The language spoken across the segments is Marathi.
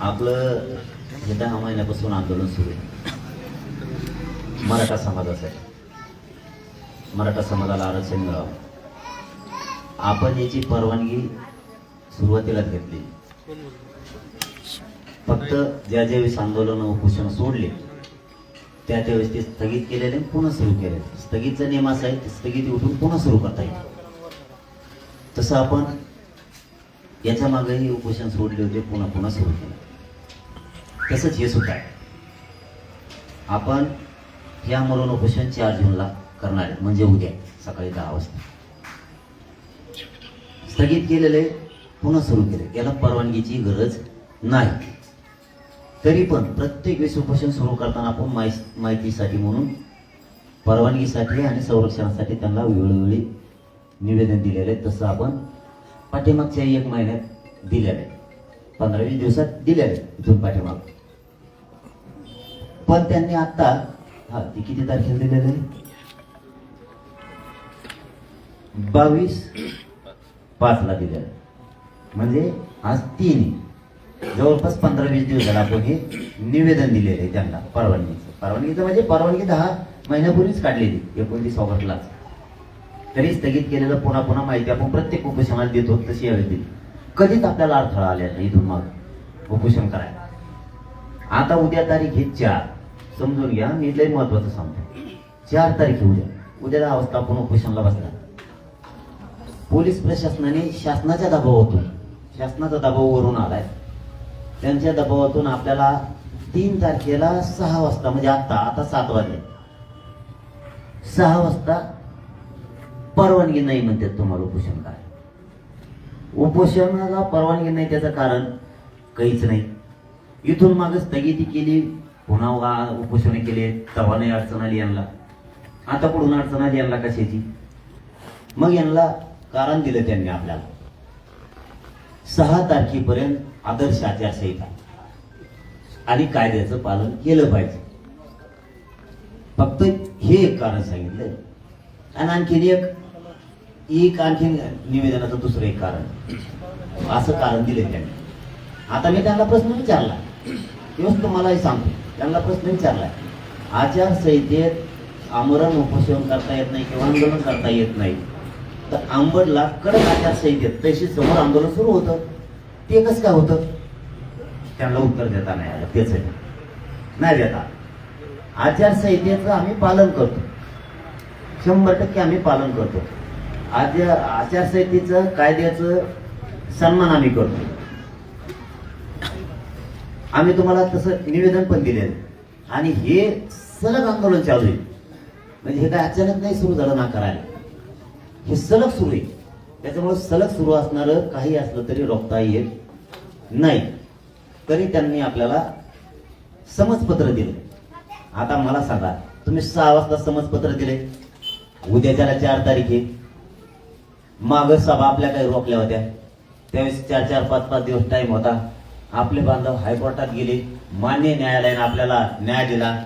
आपलं हे दहा महिन्यापासून आंदोलन सुरू आहे. मराठा समाजासाठी. मराठा समाजाला आरक्षण मिळावं. आपण याची परवानगी सुरुवातीलाच घेतली. फक्त ज्या ज्यावेळेस आंदोलन उपोषण सोडले त्या त्यावेळेस ते स्थगित केलेले पुन्हा सुरू केले स्थगितचा नियम असा आहे ते स्थगिती उठून पुन्हा सुरू करता येईल. तसं आपण याच्या मागेही उपोषण सोडले होते पुन्हा पुन्हा सुरू केलं तसंच हे सुद्धा आहे. आपण हे आंदोलन उपोषण चार जूनला करणार आहे म्हणजे उद्या सकाळी दहा वाजता. स्थगित केलेले पुन्हा सुरू केले. याला परवानगीची गरज नाही. तरी पण प्रत्येक वेळेस उपोषण सुरू करताना आपण माहि माहितीसाठी म्हणून परवानगीसाठी आणि संरक्षणासाठी त्यांना वेळोवेळी निवेदन दिलेलं आहे. तसं आपण पाठीमागच्या एक महिन्यात दिलेलं. आहे पंधरा वीस दिवसात दिलेलं आहे इथून पाठीमाग. पण त्यांनी आता हा ती किती तारखेला दिलेलं? आहे बावीस पाचला दिलेलं. म्हणजे आज तीन. जवळपास पंधरा वीस दिवस झाला आपण हे निवेदन दिलेलं आहे त्यांना परवानगीचं. परवानगीचं म्हणजे परवानगी दहा महिन्यापूर्वीच काढलेली एकोणतीस ऑगस्टलाच. तरी स्थगित केलेलं पुन्हा पुन्हा माहिती आपण प्रत्येक उपोषणाला देतो तशी यावेळी दिली कधीच आपल्याला अडथळा आल्या नाही इथून मग. उपोषण करायला. आता उद्या तारीख आहे चार. समजून घ्या मी लय महत्वाचं सांगतो चार तारीख आहे उद्या. उद्या दहा वाजता आपण उपोषणला बसणार. पोलीस प्रशासनाने शासनाच्या दबावातून शासनाचा दबाव वरून आलाय. त्यांच्या दबावातून आपल्याला तीन तारखेला सहा वाजता म्हणजे आता आता सात वाजले. सहा वाजता परवानगी नाही म्हणतात तुम्हाला उपोषण काय उपोषणाला परवानगी नाही त्याचं कारण काहीच नाही. इथून मागे स्थगिती केली पुन्हा उपोषण केले तेव्हा नाही अडचण आली यांना. आता पुढून अडचण आली यांना कशाची? मग यांना कारण दिलं त्यांनी आपल्याला. सहा तारखेपर्यंत आदर्श आचारसंहिता आणि कायद्याचं पालन केलं पाहिजे. फक्त हे एक कारण सांगितलं आणि आणखीन एक एक आणखीन निवेदनाचं दुसरं एक कारण. असं कारण दिलं त्यांनी. आता मी त्यांना प्रश्न विचारला. तेव्हाच तुम्हालाही सांगतो. त्यांना प्रश्न विचारला. आचारसंहितेत आमरण उपोषण करता येत नाही किंवा आंदोलन करता येत नाही. तर आंबडला कडक आचारसंहितेत तशी समोर आंदोलन सुरू होतं. ते कसं काय होतं? त्यांना उत्तर देता नाही आलं. तेच आहे. नाही देता. आचारसंहितेचं आम्ही पालन करतो. शंभर टक्के आम्ही पालन करतो. आज आचारसंहितेचं कायद्याचं सन्मान आम्ही करतो. आम्ही तुम्हाला तसं निवेदन पण दिलेलं आणि हे सलग आंदोलन चालू आहे. म्हणजे हे काय अचानक नाही सुरू झालं ना करायला हे सलग सुरू आहे. त्याच्यामुळे सलग सुरू असणारं काही असलं तरी रोखता येत नाही. तरी त्यांनी आपल्याला समजपत्र दिलं. आता मला सांगा तुम्ही सहा वाजता समजपत्र दिले उद्याच्याला चार तारीख आहे. माग सभा आपल्या काही रोखल्या होत्या. त्यावेळेस चार चार पाच पाच दिवस टाइम होता. आपले बांधव हायकोर्टात गेले. मान्य न्यायालयाने आपल्याला न्याय दिला.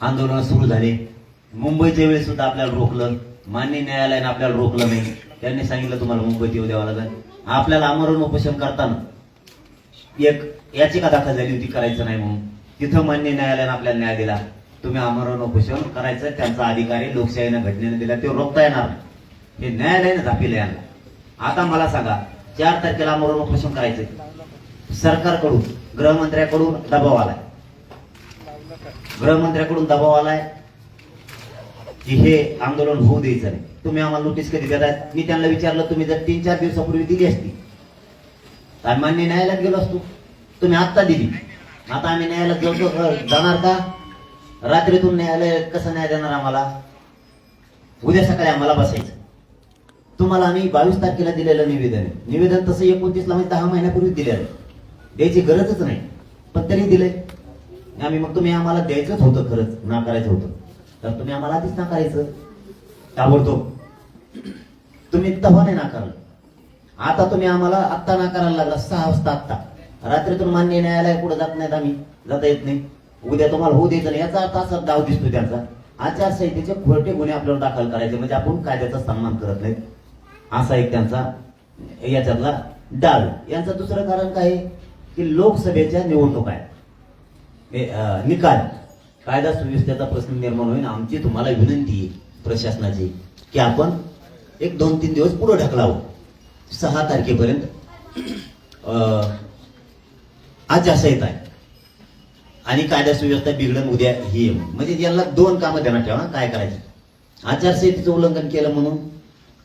आंदोलन सुरू झाले. मुंबईच्या वेळेस सुद्धा आपल्याला रोखलं. मान्य न्यायालयाने आपल्याला रोखलं नाही. त्यांनी सांगितलं तुम्हाला मुंबईत येऊ द्यावं लागेल. आपल्याला आमरण उपोषण करताना एक याचिका दाखल झाली होती करायचं नाही म्हणून. तिथं मान्य न्यायालयाने आपल्याला न्याय दिला. तुम्ही आमरण उपोषण करायचं त्यांचा अधिकारी लोकशाहीनं घटनेनं दिला ते रोखता येणार नाही. हे न्यायालयाने दाखविलं यांना. आता मला सांगा चार तारखेला आमरण उपोषण करायचंय. सरकारकडून गृहमंत्र्याकडून दबाव आलाय. गृहमंत्र्याकडून दबाव आलाय की हे आंदोलन होऊ द्यायचं नाही. तुम्ही आम्हाला नोटीस कधी देताय? मी त्यांना विचारलं तुम्ही जर तीन चार दिवसापूर्वी दिली असती तर आम्ही मान्य न्यायालयात गेलो असतो. तुम्ही आत्ता दिली. आता आम्ही न्यायालयात जाऊ जाणार का? रात्रीतून न्यायालय कसं न्याय देणार आम्हाला? उद्या सकाळी आम्हाला बसायचं. तुम्हाला आम्ही बावीस तारखेला दिलेलं निवेदन आहे. निवेदन तसं एकोणतीसला म्हणजे दहा महिन्यापूर्वी दिलेलं आहे. द्यायची गरजच नाही. पण तरी दिलंय. आम्ही मग तुम्ही आम्हाला द्यायचंच होतं खरंच. नाकारायचं होतं. तर तुम्ही आम्हाला आधीच नाकारायचं. ताबडतोब. तुम्ही तव्हा नाही नाकारलं. आता तुम्ही आम्हाला आत्ता नाकारायला लागला. सहा वाजता आत्ता. रात्रीतून मान्य न्यायालय कुठं जात नाहीत आम्ही. जाता येत नाही. उद्या तुम्हाला होऊ द्यायचं नाही. याचा अर्थ असा डाव दिसतो त्यांचा. आचारसंहितेचे खोटे गुन्हे आपल्यावर दाखल करायचे. म्हणजे आपण कायद्याचा सन्मान करत नाहीत. असा एक त्यांचा याच्यातला डाल यांचं दुसरं कारण काय? आहे की लोकसभेच्या निवडणुका आहेत हे, निकाल. कायदा सुव्यवस्थेचा प्रश्न निर्माण होईल आमची तुम्हाला विनंती आहे प्रशासनाची की आपण एक दोन तीन दिवस पुढे ढकलावं. सहा तारखेपर्यंत आचारसंहिता आहे. आणि कायदा सुव्यवस्था बिघडन उद्या ही म्हणजे यांना दोन कामं देणार ठेवा काय करायचं? आचारसंहितेचं उल्लंघन केलं म्हणून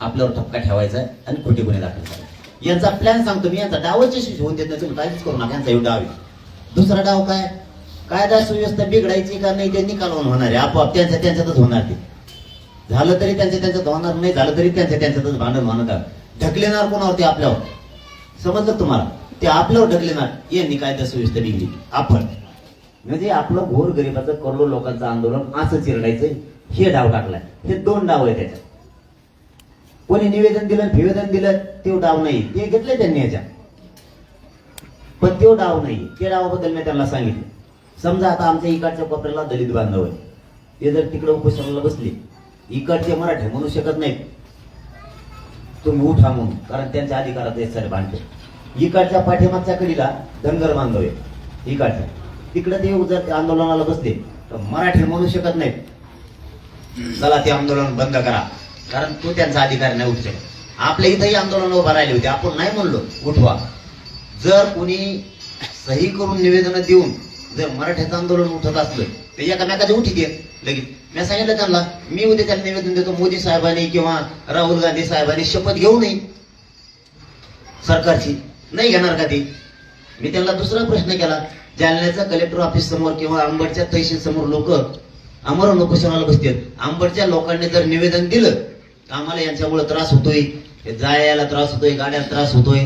आपल्यावर ठपका ठेवायचा आहे आणि खोटे गुन्हे दाखल करायचे. यांचा प्लॅन सांगतो मी यांचा डावच यशस्वी होऊन देत नाही. तुम्ही काहीच करू नका. यांचा डाव आहे. दुसरा डाव काय? कायदा सुव्यवस्था बिघडायची का नाही ते निकालून होणार आहे. आपोआप त्यांच्या त्यांच्यातच होणार ते. झालं तरी त्यांच्या त्यांच्यात होणार नाही झालं तरी त्यांच्या त्यांच्यातच भांडण होणार ढकलेणार कोणावरती? आपल्यावर. समजलं तुम्हाला? ते आपल्यावर ढकलेणार. यांनी कायदा सुव्यवस्था बिघडली. आपण. म्हणजे आपलं घोर गरिबाचं करोडो लोकांचं आंदोलन असं चिरडायचं हे डाव टाकलाय. हे दोन डाव आहे त्याच्यात. कोणी निवेदन दिलं निवेदन दिलं ते डाव नाही. ते घेतलंय त्यांनी याच्या पण तो डाव नाही. त्या डावाबद्दल मी त्यांना सांगितलं. समजा आता आमच्या इकडच्या कोपऱ्याला दलित बांधव आहे ते जर तिकडे उपोषणाला बसले इकडचे मराठी म्हणू शकत नाहीत. तुम्ही उठा म्हणून कारण त्यांच्या अधिकारात हे सारे इकडच्या पाठीमागच्या कडीला धनगर बांधव आहे इकडच्या. तिकडे ते जर ते आंदोलनाला बसले तर मराठी म्हणू शकत नाहीत. चला ते आंदोलन बंद करा. कारण तो त्यांचा अधिकार नाही उठू आपल्या इथंही आंदोलन उभा राहिले होते. आपण नाही म्हणलो उठवा. जर कोणी सही करून निवेदन देऊन जर मराठ्याचं आंदोलन उठत असलं तर एकामेकाचे उठी दे लगेच. मी सांगितलं त्यांना मी उद्या त्यांना निवेदन देतो मोदी साहेबांनी किंवा राहुल गांधी साहेबांनी शपथ घेऊ नये. सरकारची. नाही घेणार का ते? मी त्यांना दुसरा प्रश्न केला जालन्याचा कलेक्टर ऑफिस समोर किंवा आंबडच्या तहसील समोर लोक अमर उपोषणाला बसतात आंबडच्या लोकांनी जर निवेदन दिलं आम्हाला यांच्यामुळे त्रास होतोय जायला त्रास होतोय गाड्याला त्रास होतोय.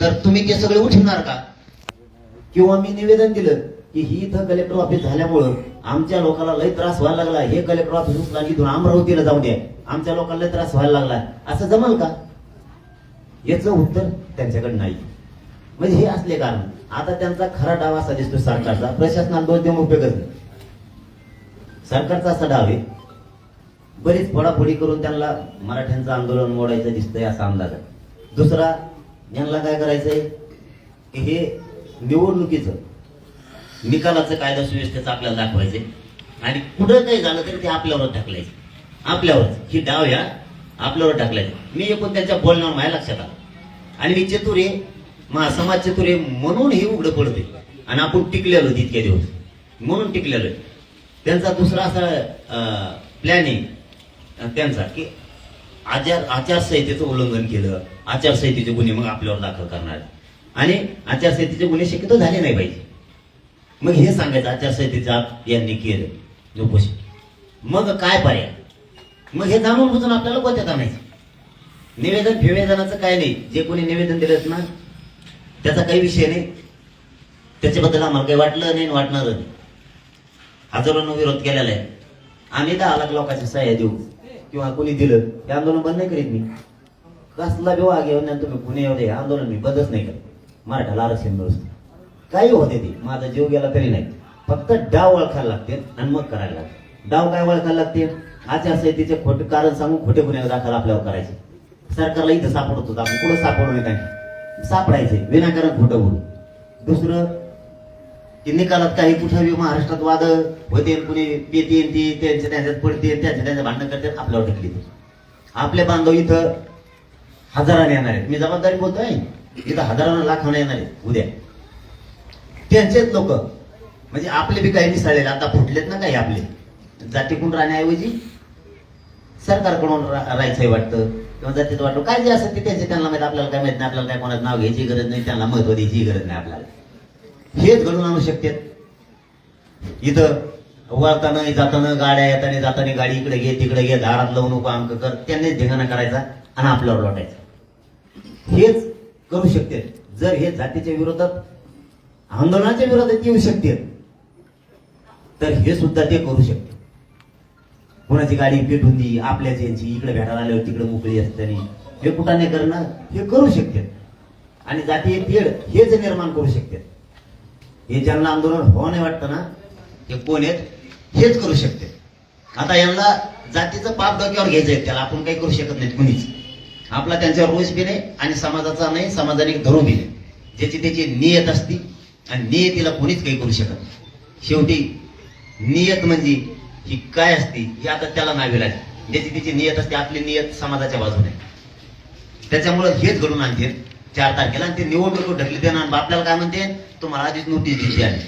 तर तुम्ही ते सगळे उठवणार का? किंवा मी निवेदन दिलं की ही इथं कलेक्टर ऑफिस झाल्यामुळं आमच्या लोकांना लय त्रास व्हायला लागला. हे कलेक्टर ऑफिस उचला इथून अमरावतीला जाऊ द्या. आमच्या लोकांना लय त्रास व्हायला लागला. असं जमल का? याचं उत्तर त्यांच्याकडे नाही. म्हणजे हे असले कारण. आता त्यांचा खरा डाव असा दिसतो सरकारचा. प्रशासनाला दोष देऊन उपयोगच नाही. सरकारचा असा डाव आहे. बरीच फोडाफोडी करून त्यांना मराठ्यांचं आंदोलन मोडायचं दिसतंय असा अंदाज आहे. दुसरा यांना काय करायचंय? की हे निवडणुकीचं निकालाचं कायदा सुव्यवस्थेचं आपल्याला दाखवायचंय. आणि कुठं काही झालं तरी ते आपल्यावर टाकलायचं आपल्यावरच ही डाव या आपल्यावर टाकलायचं मी एकूण त्यांच्या बोलण्यावर माझ्या लक्षात आलं. आणि मी चतुर आहे मा समाज चतुर आहे म्हणून हे उघडं पडते आणि आपण टिकलेलो तितके दिवस. म्हणून टिकलेलो त्यांचा दुसरा असा प्लॅनिंग त्यांचा की आचार आचारसंहितेचं उल्लंघन केलं. आचारसंहितेचे गुन्हे मग आपल्यावर दाखल करणार. आणि आचारसंहितेचे गुन्हे शक्यतो झाले नाही पाहिजे. मग हे सांगायचं आचारसंहितेचा यांनी केलं. उपोषण मग काय पर्याय? मग हे जाणून बुजून आपल्याला कोणत्यात आणायचं निवेदन फिवेदनाचं काय नाही. जे कोणी निवेदन दिलं ना त्याचा काही विषय नाही. त्याच्याबद्दल आम्हाला काही वाटलं नाही आणि वाटणार नाही. हजारोनं विरोध केलेला आहे. आम्ही दहा लाख लोकांच्या सहाय्या देऊ. किंवा कोणी दिलं हे आंदोलन बंद नाही करीत मी. कसला विवाह घेऊन आणि तुम्ही पुणे येऊ दे आंदोलन मी बंदच नाही करत. मराठाला आरक्षण मिळून काही होते ते. माझा जीव गेला तरी नाही. फक्त डाव ओळखायला लागते आणि मग करायला लागते. डाव काय ओळखायला लागते? आचारसंहितेचे खोटे कारण सांगून खोटे गुन्हे दाखल आपल्यावर करायचे. सरकारला इथं सापडत होतं आपण कुठं सापडू नये काय सापडायचे. विनाकारण खोटं बोलू. दुसरं की निकालात काही कुठं बी महाराष्ट्रात वाद होते कुणी पेते ती त्यांच्या त्यांच्यात पडते त्यांच्या त्यांच्या भांडण करतात आपल्यावर ढकली आपले बांधव इथं हजाराने येणार आहेत. मी जबाबदारी बोलतोय इथं हजारानं लाखाने येणार आहेत. उद्या. त्यांचेच लोक. म्हणजे आपले बी काही मिसळलेले आता फुटलेत ना काही आपले. जातीकडून राहण्याऐवजी? सरकारकडून रा- वाटतं. किंवा जातीत वाटतं. काय जे असं ते त्यांचे त्यांना माहिती. आपल्याला काय माहीत नाही. आपल्याला काय कोणाचं नाव घ्यायची गरज नाही. त्यांना महत्त्व द्यायची गरज नाही आपल्याला. हेच घडून आणू शकतात इथं वळताना जाताना गाड्या येताना जाताना गाडी इकडे घे तिकडे घे दारात लावू नको अंक कर. त्यांनीच धिंगाणा करायचा आणि आपल्यावर लोटायचं. हेच करू शकते. जर हे जातीच्या विरोधात आंदोलनाच्या विरोधात येऊ शकते तर हे सुद्धा ते करू शकते. कोणाची गाडी पेटून दी आपल्याच यांची. इकडे भेटायला आल्यावर तिकडे मोकळी असताना. हे कुठं नाही करणं हे करू शकते. आणि जातीय तेढ हेच निर्माण करू शकते. हे ज्यांना आंदोलन हो नाही वाटतं ना ते कोण आहेत? हेच करू शकते. आता यांना जातीचं पाप डोक्यावर घ्यायचंय त्याला आपण काही करू शकत नाही कुणीच. आपला त्यांच्यावर रोष बी नाही आणि समाजाचा नाही समाजाने धरू बी नाही. ज्याची त्याची नियत असती आणि नियतीला कोणीच काही करू शकत नाही. शेवटी नियत म्हणजे ही काय असती ही आता त्याला नावे लागली. ज्याची त्याची नियत असते आपली नियत समाजाच्या बाजूने. त्याच्यामुळं हेच घडून आणते चार तारखेला आणि ते निवडणूक ढकली देणार आपल्याला काय म्हणते? तुम्हाला आधीच नोटीस दिली आहे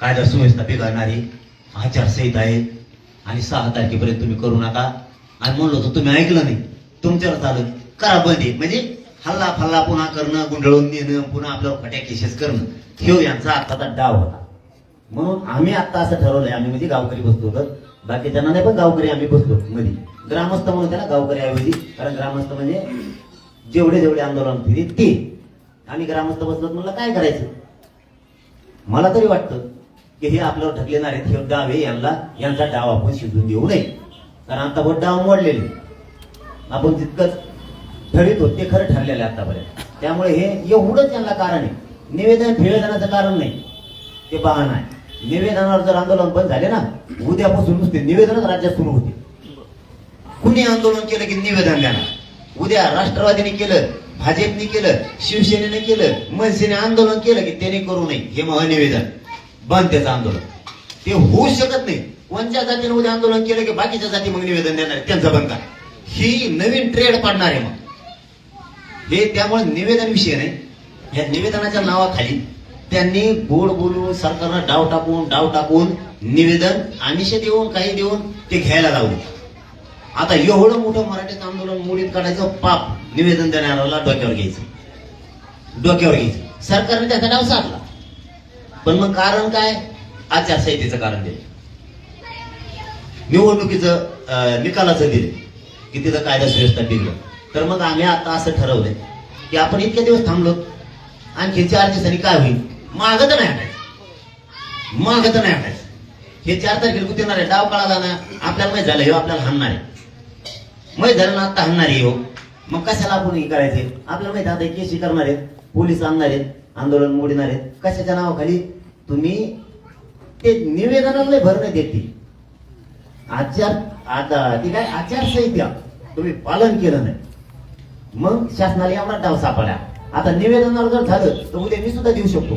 कायदा सुव्यवस्था बिघडणारी आचारसंहिता आहे. आणि सहा तारखेपर्यंत तुम्ही करू नका. आणि म्हणलो होतो तुम्ही ऐकलं नाही. तुमच्यावर चालू. करा बंदी. म्हणजे हल्ला फल्ला पुन्हा करणं गुंडळून देणं पुन्हा आपल्यावर फट्या केसेस करणं. ह्यो यांचा आत्ताचा डाव होता. म्हणून आम्ही आता असं ठरवलंय. आम्ही म्हणजे गावकरी बसलो बाकी बाकीच्यांना नाही पण गावकरी आम्ही बसलो. मध्ये. ग्रामस्थ म्हणून त्याला गावकरी ऐवजी कारण ग्रामस्थ म्हणजे जेवढे जेवढे आंदोलन फिरी ते आम्ही ग्रामस्थ बसलो म्हणलं काय करायचं? मला तरी वाटतं की हे आपल्यावर ढकलेणार आहेत हे डाव आहे यांना यांचा डाव आपण शिजून देऊ नये. कारण आता डाव मोडलेले. आपण जितकंच ठरवित होत ते खरं ठरलेलं आहे आतापर्यंत. त्यामुळे हे एवढंच यांना कारण आहे. निवेदन निवेदनाचं कारण नाही. ते बहाण आहे निवेदनावर जर आंदोलन बंद झाले ना उद्यापासून नुसते निवेदनच राज्यात सुरू होते कुणी आंदोलन केलं की निवेदन देणार? उद्या राष्ट्रवादीने केलं भाजपने केलं शिवसेनेने केलं मनसेने आंदोलन केलं की त्याने करू नये हे महानिवेदन बंद त्याचं आंदोलन. ते होऊ शकत नाही. कोणत्या जातीने उद्या आंदोलन केलं की बाकीच्या जाती मग निवेदन देणार आहे, त्यांचं बंद ही नवीन ट्रेड पाडणार आहे मग. हे त्यामुळे निवेदन विषय नाही. या निवेदनाच्या नावाखाली त्यांनी गोड बोलून सरकारनं डाव टाकून डाव टाकून निवेदन आमिष देऊन काही देऊन ते घ्यायला लावले. आता एवढं मोठं मराठीत आंदोलन मोडीत काढायचं पाप. निवेदन देणाऱ्याला डोक्यावर घ्यायचं. डोक्यावर घ्यायचं. सरकारने त्याचा डाव साधला. पण मग कारण काय? आचारसंहितेचं कारण दिलं. निवडणुकीचं निकालाचं दिले. की तिथं कायदा सुव्यवस्था बिघडलं. तर मग आम्ही आता असं ठरवलंय की आपण इतके दिवस थांबलो आणखी चार दिवसांनी काय होईल? मागं तर नाही हटायचं मागं तर नाही हटायचं हे चार तारखेला कुठे येणार आहे? डाव कळाला ना आपल्याला माहीत झालं हे आपल्याला हाणणार आहे. माहीत झालं आता आणणार आहे हो. मग कशाला आपण हे करायचे? आपल्याला माहिती आता केसी करणार आहेत पोलीस आणणार आहेत आंदोलन मोडणार आहेत. कशाच्या नावाखाली? तुम्ही ते निवेदनाला भर नाही देत आचार आता ती काय आचारसंहिता. तुम्ही पालन केलं नाही. मग शासनाला एवढा डाव सापडला. आता निवेदनावर जर झालं तर उद्या मी सुद्धा देऊ शकतो.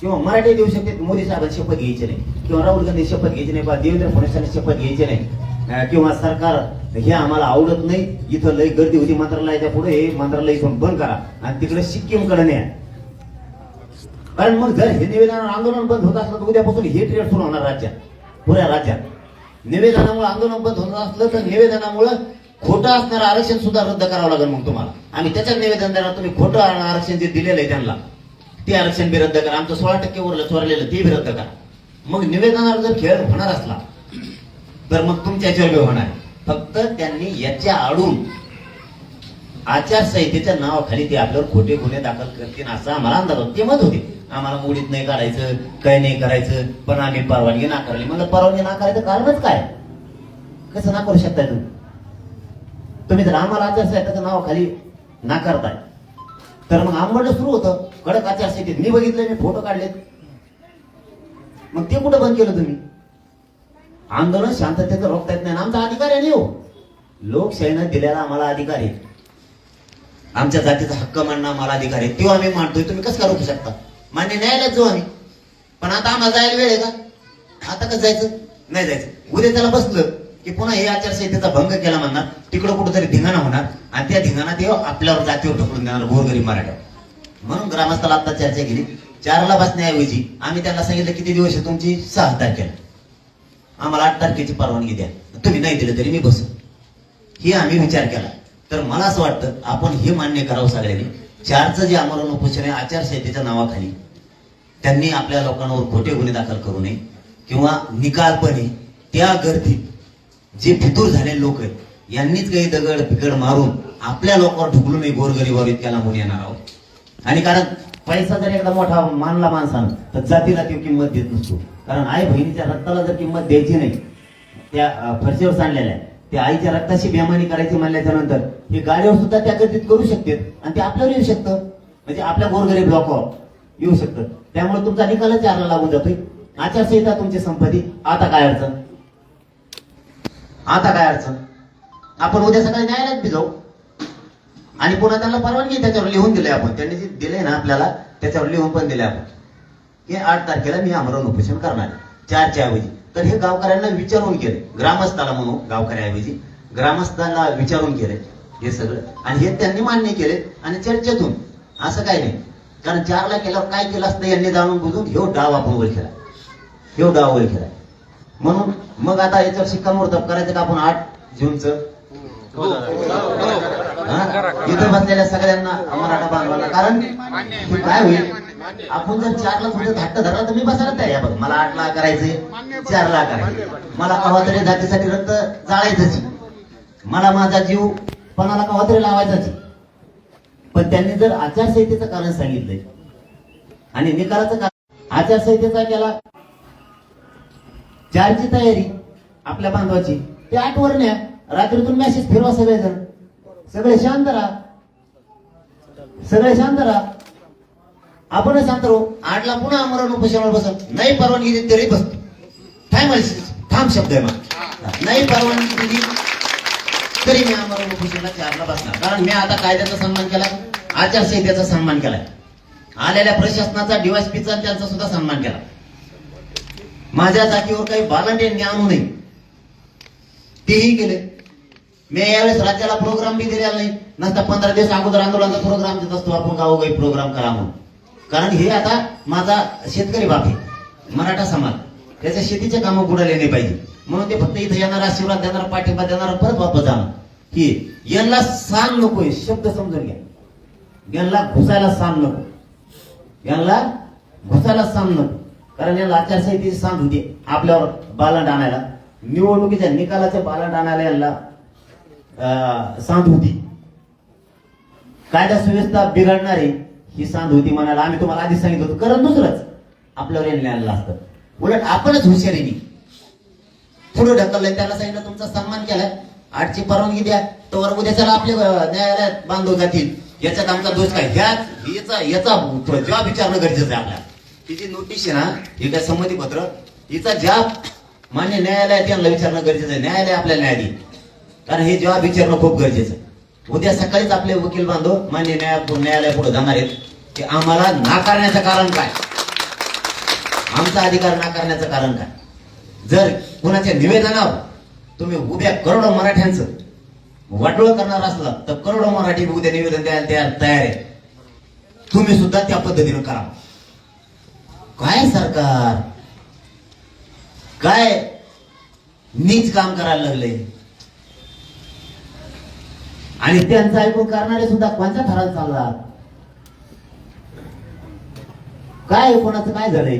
किंवा मराठी देऊ शकते मोदी साहेबांनी शपथ घ्यायची नाही. किंवा राहुल गांधी शपथ घ्यायची नाही किंवा देवेंद्र फडणवीसांनी शपथ घ्यायची नाही. किंवा सरकार हे आम्हाला आवडत नाही. इथं लई गर्दी होती मंत्रालयाच्या पुढे. हे मंत्रालय इथून बंद करा. आणि तिकडे सिक्कीमकडे न्या. कारण मग जर हे निवेदन आंदोलन बंद होत असलं तर उद्यापासून हे ट्रेड सुरू होणार राज्यात. पुऱ्या राज्यात. निवेदनामुळे आंदोलन बंद होत असलं तर निवेदनामुळे खोटं असणारं आरक्षण सुद्धा रद्द करावं लागेल मग तुम्हाला. आणि त्याच्यात निवेदन देणार तुम्ही खोटं आरक्षण जे दिलेलं आहे त्यांना. ते आरक्षण बी रद्द करा. आमचं सोळा टक्के उरलं चोरलेलं ते बी रद्द करा. मग निवेदनावर जर खेळ होणार असला तर मग तुमच्या याच्यावर बी होणार. फक्त त्यांनी याच्या आडून आचारसंहितेच्या नावाखाली ते आपल्यावर खोटे गुन्हे दाखल करतील असा आम्हाला अंदाज होता. ते मत होते. आम्हाला मुडीत नाही काढायचं काय नाही करायचं पण आम्ही परवानगी नाकारली. म्हणलं परवानगी नाकारायचं कारणच काय? कसं नाकारू शकताय तुम्ही? तुम्ही जर आम्हाला आचारसंहितेच्या नावाखाली नाकारताय तर मग आंबडलं सुरू होतं. कडक आचारसंहितेत मी बघितलं मी फोटो काढलेत. मग ते कुठं बंद केलं तुम्ही? आंदोलन शांततेचं रोखता येत नाही. आमचा अधिकार आहे नाही हो. लोकशाहीनं दिलेला आम्हाला अधिकार आहे. आमच्या जातीचा हक्क मानणं आम्हाला अधिकार आहे. तो आम्ही मानतोय तुम्ही कसं रोखू शकता? मान्य न्यायालयात जाऊ आम्ही. पण आता आम्हाला जायला वेळ आहे का? आता कसं जायचं? नाही जायचं. उद्या त्याला बसलं की पुन्हा हे आचारसंहितेचा भंग केला म्हणणार तिकडं कुठंतरी धिंगाणा होणार आणि त्या धिंगाणात ते आपल्यावर जातीवर ढकलून देणार गोरगरीब मराठा म्हणून ग्रामस्थाला आता चर्चा केली. चारला बसण्याऐवजी आम्ही त्यांना सांगितलं किती दिवस आहे तुमची? सहा तारखेला. आम्हाला आठ तारखेची परवानगी द्या. तुम्ही नाही दिलं तरी मी बस हे आम्ही विचार केला. तर मला असं वाटतं आपण हे मान्य करावं सगळ्यांनी. चारचं जे आमरण उपोषण आहे आचारसंहितेच्या नावाखाली त्यांनी आपल्या लोकांवर खोटे गुन्हे दाखल करू नये किंवा निकालपणे त्या गर्दीत जे फितूर झालेले लोक आहेत यांनीच काही दगड बिगड मारून आपल्या लोकांवर ढुकलू नये गोरगरीबावर इतक्या लांबून येणार आहोत. आणि कारण पैसा जर एकदा मोठा मानला माणसानं तर जातीला ती किंमत देत नसतो. कारण आई बहिणीच्या रक्ताला जर किंमत द्यायची नाही त्या फरशीवर सांडलेल्या आहे. त्या आईच्या रक्ताशी बेमानी करायची म्हणल्याच्या नंतर हे गाडीवर सुद्धा त्या गर्दीत करू शकते आणि ते आपल्यावर येऊ शकतं. म्हणजे आपल्या गोरगरीब लोकांवर येऊ शकतं त्यामुळे तुमचा निकालच चारला लागून जातोय. आचारसंहिता तुमची संपत्ती आता काय अडचण? आता काय अडचण? आपण उद्या सकाळी न्यायालयात बी जाऊ. आणि पुन्हा त्यांना परवानगी त्याच्यावर लिहून दिले आपण. त्यांनी जे दिले ना आपल्याला त्याच्यावर लिहून पण दिले आपण. की आठ तारखेला मी आमरण उपोषण करणार आहे. चारच्या ऐवजी तर हे गावकऱ्यांना विचारून केले. ग्रामस्थाला म्हणू गावकऱ्याऐवजी. ग्रामस्थांना विचारून केले हे सगळं. आणि हे त्यांनी मान्य केले आणि चर्चेतून असं काही नाही. कारण चारला केल्यावर काय केलं असतं यांनी जाणून बुजून ह्यो डाव आपण ओळखेला ह्यो डाव ओळखेला म्हणून मग आता याच्यावर शिक्कामोर्तब करायचं का आपण आठ जूनचं? हा? इथं बसलेल्या सगळ्यांना मराठा बांधवांना कारण हे काय होईल? आपण जर चारला तुझं धाट्ट धरला तर मी बसायला तयार बघ. मला आठला करायचे चारला करायचे मला कवा तरी जातीसाठी रक्त जाळायचंच मला माझा जीव पणाला कवा तरी लावायचाच पण त्यांनी जर आचारसंहितेचं कारण सांगितलंय आणि निकालाचं कारण आचारसंहितेचा केला चारची तयारी आपल्या बांधवाची ते आठ वर न्या. रात्रीतून मेसेज फिरवा सगळेजण. सगळे शांत राहा. सगळे शांत राहा. आपणच सांगतो आडला आठला पुन्हा अमरण उपोषणावर बसत. नाही परवानगी दिली तरी बसतो थांब थांब शब्द आहे मग नाही परवानगी दिली तरी मी आमरण उपोषणाला चारला बसणार. कारण मी आता कायद्याचा सन्मान केला आचारसंहितेचा सन्मान केलाय आलेल्या प्रशासनाचा डीवायसपीचा त्यांचा सुद्धा सन्मान केला. माझ्या जागेवर काही बालंटे आणू नये. तेही केले. मी यावेळेस राज्याला प्रोग्राम बी दिलेला नाही. नसता पंधरा दिवस अगोदर आंदोलनाचा प्रोग्राम देत असतो. आपण गावोगाई प्रोग्राम करा म्हणून. कारण हे आता माझा शेतकरी बाप आहे मराठा समाज. त्याच्या शेतीचे कामं बुडाले नाही पाहिजे. म्हणून ते फक्त इथं येणार आशीर्वाद देणार पाठिंबा देणार परत वापस जाणार. की यांना सांग नकोय शब्द समजून घ्या. यांना घुसायला सांग नको. यांना घुसायला सांग नको. कारण यांना आचारसंहितेची सांग होती आपल्यावर बालंड आणायला. निवडणुकीच्या निकालाचे बालंड आणायला यांना सांग होती. कायदा सुव्यवस्था बिघडणारी ही सांध होती म्हणाला आम्ही तुम्हाला आधी सांगितलं होतं. कारण दुसरंच आपल्यावर यांनी आणलं असतं उलट आपणच हुशारीनी पुढे ढकललंय त्याला सांगितलं तुमचा सन्मान केलाय. आठची परवानगी द्या. तर उद्या चला आपले न्यायालयात बांधव जातील. याच्यात आमचा दोष काय? ह्याच याचा याचा जबाब विचारणं गरजेचं आहे आपल्याला. तिची नोटीस आहे ना हे काय संमतीपत्र? हिचा जबाब मान्य न्यायालयात यांना विचारणं गरजेचं आहे. न्यायालय आपल्याला न्याय देईल कारण हे जबाब विचारणं खूप गरजेचं आहे. उद्या सकाळीच आपले वकील बांधव मान्य न्याय न्यायालय पुढे जाणार आहेत. की आम्हाला नाकारण्याचं कारण काय? आमचा अधिकार नाकारण्याचं कारण काय? जर कुणाच्या निवेदनावर तुम्ही उद्या करोडो मराठ्यांचं वाटोळ करणार असलं तर करोडो मराठी उद्या निवेदन द्यायला तयार तयार आहे. तुम्ही सुद्धा त्या पद्धतीनं करा. काय सरकार? काय नीच काम करायला लागले? आणि त्यांचं ऐकून करणारे सुद्धा कोणत्या थरात चालला काय कोणाचं काय झालंय?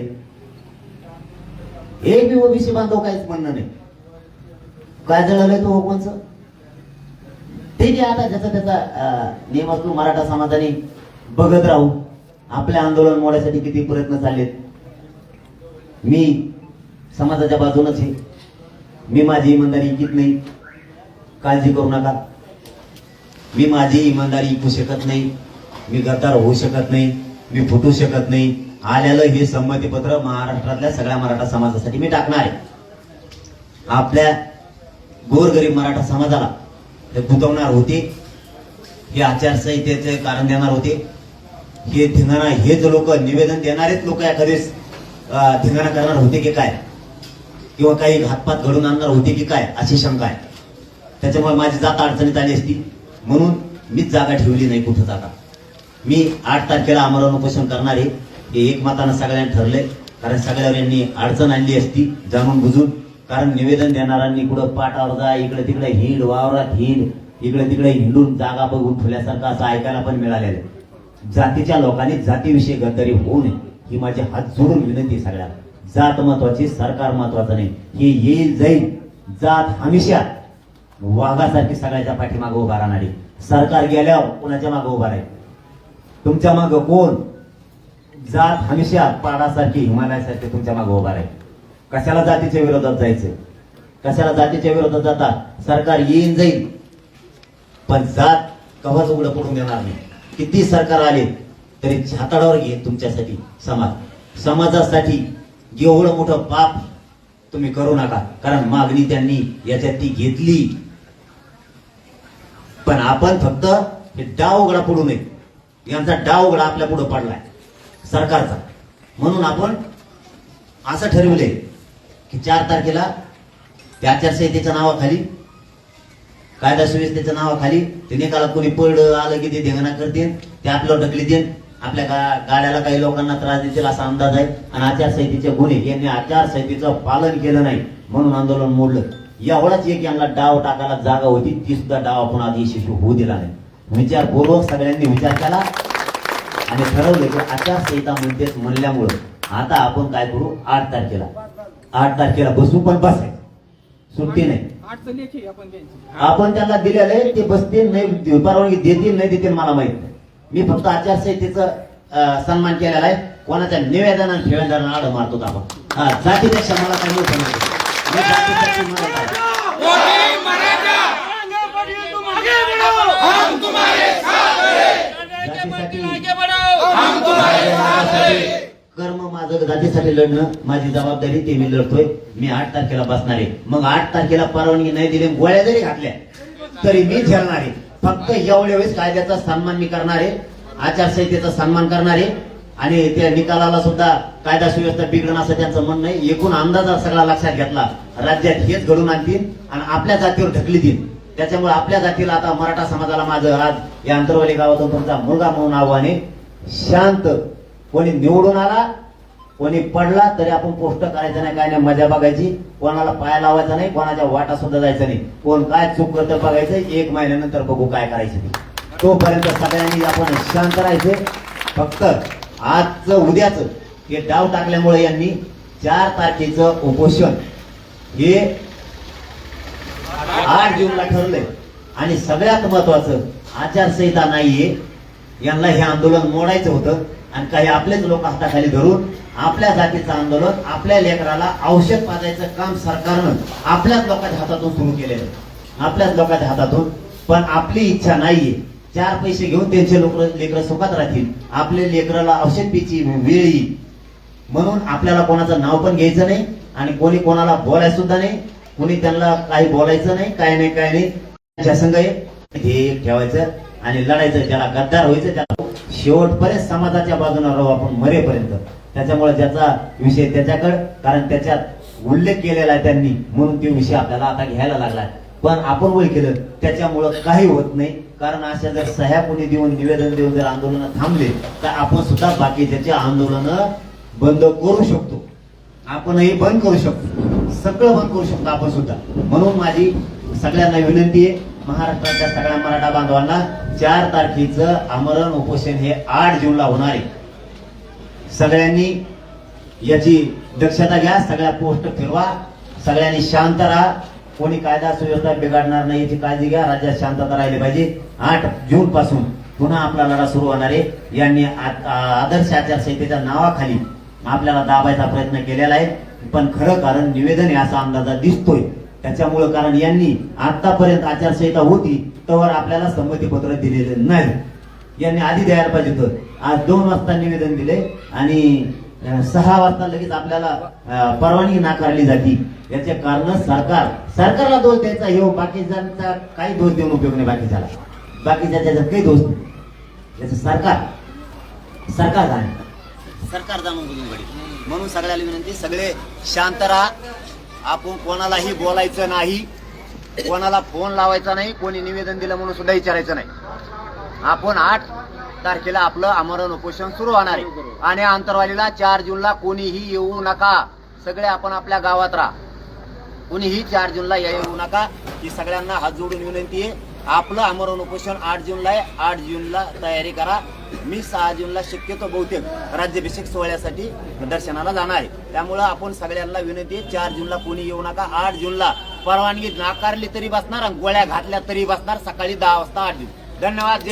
हे बी ओबीसी बांधव काहीच म्हणणं नाही. काय जळलंय तो कोणचं? ठीक आहे आता ज्याचा त्याचा नियम असतो मराठा समाजाने बघत राहू. आपल्या आंदोलन मोडण्यासाठी किती प्रयत्न चाललेत. मी समाजाच्या बाजूनच आहे. मी माझी इमानदारी इकित नाही. काळजी करू नका. मी माझी इमानदारी इकू शकत नाही. मी गद्दार होऊ शकत नाही. मी फुटू शकत नाही. आलेलं हे संमतीपत्र महाराष्ट्रातल्या सगळ्या मराठा समाजासाठी मी टाकणार आहे. आपल्या गोरगरीब मराठा समाजाला ते गुंतवणार होते हे आचारसंहितेचे कारण देणार होते हे धिंगाणा हेच लोक निवेदन देणारेच लोक एखादेच धिंगाणा करणार होते की काय? किंवा काही घातपात घडून आणणार होते की काय? अशी शंका आहे. त्याच्यामुळे माझी जात अडचणीत आली असती. म्हणून मीच जागा ठेवली नाही कुठं जागा. मी आठ तारखेला आमरण उपोषण करणार आहे. हे एकमतानं सगळ्यांनी ठरलंय. कारण सगळ्यावर यांनी अडचण आणली असती जाणून बुजून. कारण निवेदन देणाऱ्यांनी कुठं पाटावर जा इकडे तिकडे हिंड वावरात हिंड इकडे तिकडे हिंडून जागा बघून ठेवल्यासारखं असं ऐकायला पण मिळालेलं आहे. जातीच्या लोकांनी जातीविषयी गद्दारी होऊ नये ही माझी हात जोडून विनंती आहे जात महत्वाची सरकार महत्वाचं नाही. हे येईल जाईल. जात हमेशा वाघासारखी सगळ्याच्या पाठीमागे उभा राहणारी. सरकार गेल्यावर कुणाच्या मागे उभा राहील? तुमच्या मागं कोण? जात हमेशा पाडासारखी हिमालयासारखी तुमच्या मागे उभा राहील. कशाला जातीच्या विरोधात जायचं? कशाला जातीच्या विरोधात जाता सरकार येईन जाईल पण जात कवाच उघडं पडून देणार नाही. किती सरकार आले तरी छाताडावर घेईन तुमच्यासाठी समाज. समाजासाठी एवढं मोठं पाप तुम्ही करू नका. कारण मागणी त्यांनी याच्यात ती घेतली. पण आपण फक्त हे डाव उघडा पडू नये. यांचा डाव उघडा आपल्या पुढे पडलाय. सरकारचा. म्हणून आपण असं ठरवले की चार तारखेला त्या आचारसंहितेच्या नावाखाली कायदा सुव्यवस्थेच्या नावाखाली ते निकालात कोणी पडलं आलं की ते धिंगाणा करतील ते आपल्यावर ढकली देईन आपल्या गा- गाड्याला काही लोकांना त्रास देतील असा अंदाज आहे. आणि आचारसंहितेचे गुन्हे यांनी आचारसंहितेचं पालन केलं नाही म्हणून आंदोलन मोडलं. एवढाच एक यांना डाव टाकायला जागा होती ती सुद्धा डाव आपण आधी यशस्वी होऊ दिला नाही. विचारपूर्वक सगळ्यांनी विचार केला. आणि ठरवलं की आचारसंहिता म्हणतेच म्हणल्यामुळं आता आपण काय करू? आठ तारखेला. आठ तारखेला बसू पण बसाय सुट्टी नाही. आपण त्यांना दिलेलं आहे ते बसतील नाही परवानगी देतील नाही देतील मला माहीत नाही. मी फक्त आचारसंहितेचं सन्मान केलेला आहे. कोणाच्या निवेदना ठेवेदारांना आड मारतो आपण? हा, जातीपेक्षा मला काही मोठं नाही मी जातीपेक्षा मला काय. जातीसाठी कर्म माझं जातीसाठी लढणं माझी जबाबदारी ते मी लढतोय. मी आठ तारखेला बसणार आहे. मग आठ तारखेला परवानगी नाही दिली गोळ्या जरी घातल्या तरी मी झेलणार आहे. फक्त एवढ्या वेळेस कायद्याचा सन्मान मी करणार आहे आचारसंहितेचा सन्मान करणार आहे. आणि त्या निकालाला सुद्धा कायदा सुव्यवस्था बिघडण असं त्यांचं म्हणणं आहे. एकूण अंदाज सगळा लक्षात घेतला. राज्यात हेच घडून आणतील आणि आपल्या जातीवर ढकली देईल. त्याच्यामुळे आपल्या जातीला आता मराठा समाजाला माझं आज या अंतरवाली गावातून तुमचा मुलगा म्हणून आव्हान आहे. शांत. कोणी निवडून आला कोणी पडला तरी आपण पोस्ट करायचं नाही काय नाही मजा बघायची. कोणाला पाय लावायचा नाही कोणाच्या वाटा सुद्धा जायचं नाही. कोण काय चूक करतं बघायचं एक महिन्यानंतर बघू काय करायचं ते. तोपर्यंत सगळ्यांनी आपण शांत राहायचे. फक्त आजचं उद्याचं हे डाव टाकल्यामुळे यांनी चार तारखेचं उपोषण हे आठ जूनला ठरलंय. आणि सगळ्यात महत्वाचं आचारसंहिता नाहीये. यांना हे आंदोलन मोडायचं होतं आणि काही आपलेच लोक हाताखाली धरून आपल्या जातीचं आंदोलन आपल्या लेकराला औषध पाजायचं काम सरकारनं आपल्याच लोकांच्या हातातून सुरू केलेलं आहे. आपल्याच लोकांच्या हातातून. पण आपली इच्छा नाहीये. चार पैसे घेऊन त्यांचे लोक लेकरं सुखात राहतील. आपल्या लेकराला औषध पिची वेळ येईल. म्हणून आपल्याला कोणाचं नाव पण घ्यायचं नाही आणि कोणी कोणाला बोलायचं सुद्धा नाही. कोणी त्यांना काही बोलायचं नाही काय नाही काय नाही. त्यांच्या संघ हे ठेवायचं. आणि लढायचं ज्याला गद्दार व्हायचं त्याला शेवटपर्यंत समाजाच्या बाजूने राहू आपण मरेपर्यंत. त्याच्यामुळे त्याचा विषय त्याच्याकडे कारण त्याच्यात उल्लेख केलेला आहे त्यांनी म्हणून तो विषय आपल्याला आता घ्यायला लागलाय पण आपण वय केलं त्याच्यामुळं काही होत नाही. कारण अशा जर सह्या कोणी देऊन निवेदन देऊन जर आंदोलन थांबले तर आपण सुद्धा बाकीच्या आंदोलन बंद करू शकतो. आपणही बंद करू शकतो. सगळं बंद करू शकतो आपण सुद्धा. म्हणून माझी सगळ्यांना विनंती आहे महाराष्ट्राच्या सगळ्या मराठा बांधवांना चार तारखेचं आमरण उपोषण हे आठ जूनला होणार आहे. सगळ्यांनी याची दक्षता घ्या सगळ्या पोस्ट फिरवा सगळ्यांनी शांत राहा. कोणी कायदा सुव्यवस्था बिघडणार नाही याची काळजी घ्या राज्यात शांतता राहिली पाहिजे. आठ जून पासून पुन्हा आपला लढा सुरू होणार आहे. यांनी आ- आदर्श आचारसंहितेच्या नावाखाली आपल्याला दाबायचा प्रयत्न केलेला आहे. पण खरं कारण निवेदन आहे असा अंदाजा दिसतोय. त्याच्यामुळं कारण यांनी आतापर्यंत आचारसंहिता होती तर आपल्याला संमतीपत्र दिलेलं नाही. यांनी आधी द्यायला पाहिजे होतं. आज दोन वाजता निवेदन दिले आणि सहा वाजता लगेच आपल्याला परवानगी नाकारली जाती. याचे कारण सरकार सरकारला दोष द्यायचा हे बाकीच्यांचा काही दोष देऊन उपयोग नाही बाकीच्याला. बाकीच्या त्याच्यात काही दोष नाही. त्याचं सरकार सरकार जाणे. सरकार जाणून म्हणून सगळ्याला विनंती सगळे शांत राहा. आपण कोणालाही बोलायचं नाही. कोणाला फोन लावायचा नाही कोणी निवेदन दिलं म्हणून सुद्धा विचारायचं नाही. आपण आठ तारखेला आपलं आमरण उपोषण सुरू होणार आहे. आणि आंतरवालीला चार जूनला कोणीही येऊ नका. सगळे आपण आपल्या गावात राहा. कोणीही चार जूनला या येऊ नका. ही सगळ्यांना हात जोडून विनंती आहे. आपलं आमरण उपोषण आठ जूनला आहे. आठ जूनला तयारी करा. मी सहा जूनला शक्यतो बहुतेक राज्याभिषेक सोहळ्यासाठी दर्शनाला जाणार आहे. त्यामुळं आपण सगळ्यांना विनंती आहे चार जूनला कोणी येऊ नका. आठ जूनला परवानगी नाकारली तरी बसणार आणि गोळ्या घातल्या तरी बसणार सकाळी दहा वाजता आठ जून. धन्यवाद.